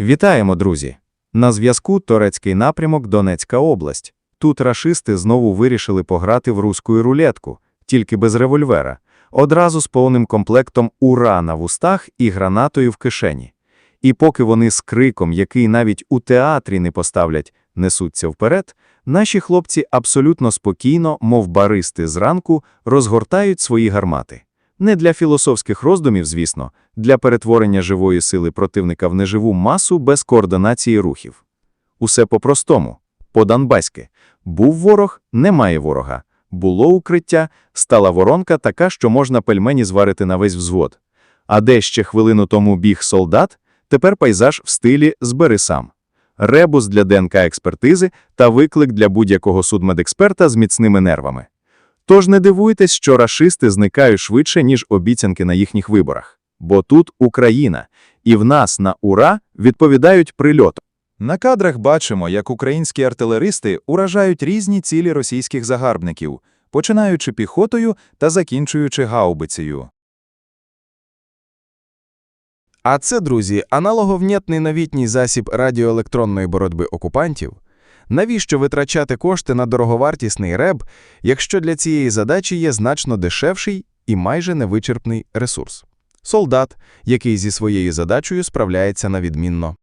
Вітаємо, друзі! На зв'язку Торецький напрямок Донецька область. Тут рашисти знову вирішили пограти в руську рулетку, тільки без револьвера, одразу з повним комплектом ура на вустах і гранатою в кишені. І поки вони з криком, який навіть у театрі не поставлять, несуться вперед, наші хлопці абсолютно спокійно, мов баристи зранку, розгортають свої гармати. Не для філософських роздумів, звісно, для перетворення живої сили противника в неживу масу без координації рухів. Усе по-простому, по-данбаськи. Був ворог, немає ворога. Було укриття, стала воронка така, що можна пельмені зварити на весь взвод. А де ще хвилину тому біг солдат, тепер пейзаж в стилі «збери сам». Ребус для ДНК-експертизи та виклик для будь-якого судмедексперта з міцними нервами. Тож не дивуйтесь, що рашисти зникають швидше, ніж обіцянки на їхніх виборах. Бо тут Україна, і в нас на «Ура» відповідають прильотом. На кадрах бачимо, як українські артилеристи уражають різні цілі російських загарбників, починаючи піхотою та закінчуючи гаубицею. А це, друзі, аналоговнєтний новітній засіб радіоелектронної боротьби окупантів. Навіщо витрачати кошти на дороговартісний РЕБ, якщо для цієї задачі є значно дешевший і майже невичерпний ресурс? Солдат, який зі своєю задачею справляється на відмінно.